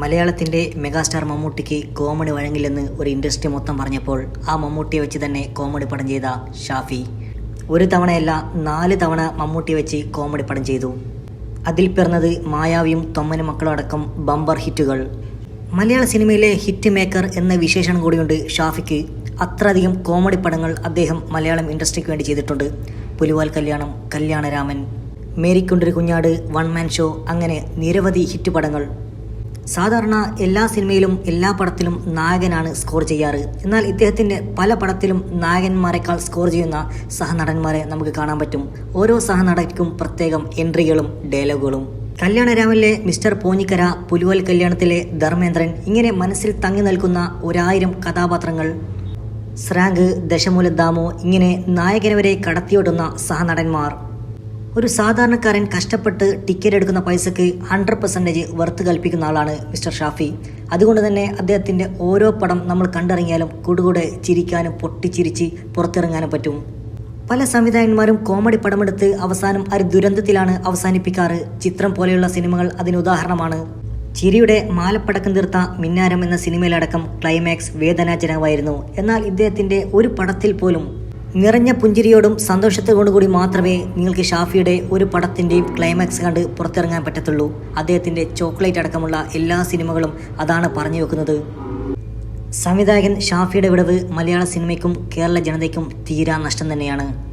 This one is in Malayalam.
മലയാളത്തിന്റെ മെഗാസ്റ്റാർ മമ്മൂട്ടിക്ക് കോമഡി വഴങ്ങില്ലെന്ന് ഒരു ഇൻഡസ്ട്രി മൊത്തം പറഞ്ഞപ്പോൾ ആ മമ്മൂട്ടിയെ വെച്ച് തന്നെ കോമഡി പടം ചെയ്ത ഷാഫി. ഒരു തവണയല്ല നാല് തവണ മമ്മൂട്ടിയെ വെച്ച് കോമഡി പടം ചെയ്തു. അതിൽ പിറന്നത് മായാവിയും തൊമ്മനും മക്കളും അടക്കം ബമ്പർ ഹിറ്റുകൾ. മലയാള സിനിമയിലെ ഹിറ്റ് മേക്കർ എന്ന വിശേഷണം കൂടിയുണ്ട് ഷാഫിക്ക്. അത്രയധികം കോമഡി പടങ്ങൾ അദ്ദേഹം മലയാളം ഇൻഡസ്ട്രിക്ക് വേണ്ടി ചെയ്തിട്ടുണ്ട്. പുലിവാൽ കല്യാണം കല്യാണരാമൻ മേരിക്കൊണ്ടൊരു കുഞ്ഞാട് വൺ മാൻ ഷോ അങ്ങനെ നിരവധി ഹിറ്റ് പടങ്ങൾ സാധാരണ എല്ലാ സിനിമയിലും എല്ലാ പടത്തിലും നായകനാണ് സ്കോർ ചെയ്യാറ്. എന്നാൽ ഇദ്ദേഹത്തിന്റെ പല പടത്തിലും നായകന്മാരെക്കാൾ സ്കോർ ചെയ്യുന്ന സഹനടന്മാരെ നമുക്ക് കാണാൻ പറ്റും. ഓരോ സഹനടക്കും പ്രത്യേകം എൻട്രികളും ഡയലോഗുകളും. കല്യാണരാമനിലെ മിസ്റ്റർ പോഞ്ഞിക്കര പുലുവൽ കല്യാണത്തിലെ ധർമ്മേന്ദ്രൻ ഇങ്ങനെ മനസ്സിൽ തങ്ങി നിൽക്കുന്ന ഒരായിരം കഥാപാത്രങ്ങൾ. സ്രാങ്ക് ദശമൂലദ്ദാമോ ഇങ്ങനെ നായകനവരെ കടത്തിയോടുന്ന സഹനടന്മാർ. ഒരു സാധാരണക്കാരൻ കഷ്ടപ്പെട്ട് ടിക്കറ്റ് എടുക്കുന്ന പൈസക്ക് ഹൺഡ്രഡ് പെർസെന്റേജ് വർത്ത് കൽപ്പിക്കുന്ന ആളാണ് മിസ്റ്റർ ഷാഫി. അതുകൊണ്ട് തന്നെ അദ്ദേഹത്തിന്റെ ഓരോ പടം നമ്മൾ കണ്ടിറങ്ങിയാലും കൂടുകൂടെ ചിരിക്കാനും പൊട്ടിച്ചിരിച്ച് പുറത്തിറങ്ങാനും പറ്റും. പല സംവിധായകന്മാരും കോമഡി പടമെടുത്ത് അവസാനം ഒരു ദുരന്തത്തിലാണ് അവസാനിപ്പിക്കാറ്. ചിത്രം പോലെയുള്ള സിനിമകൾ അതിന് ഉദാഹരണമാണ്. ചിരിയുടെ മാലപ്പടക്കം തീർത്ത മിന്നാരം എന്ന സിനിമയിലടക്കം ക്ലൈമാക്സ് വേദനാജനകമായിരുന്നു. എന്നാൽ ഇദ്ദേഹത്തിന്റെ ഒരു പടത്തിൽ പോലും നിറഞ്ഞ പുഞ്ചിരിയോടും സന്തോഷത്തോടും കൂടി മാത്രമേ നിങ്ങൾക്ക് ഷാഫിയുടെ ഒരു പടത്തിന്റെയും ക്ലൈമാക്സ് കണ്ട് പുറത്തിറങ്ങാൻ പറ്റത്തുള്ളൂ. അദ്ദേഹത്തിന്റെ ചോക്ലേറ്റ് അടക്കമുള്ള എല്ലാ സിനിമകളും അതാണ് പറഞ്ഞു വെക്കുന്നത്. സംവിധായകൻ ഷാഫിയുടെ വിടവ് മലയാള സിനിമയ്ക്കും കേരള ജനതയ്ക്കും തീരാ നഷ്ടം തന്നെയാണ്.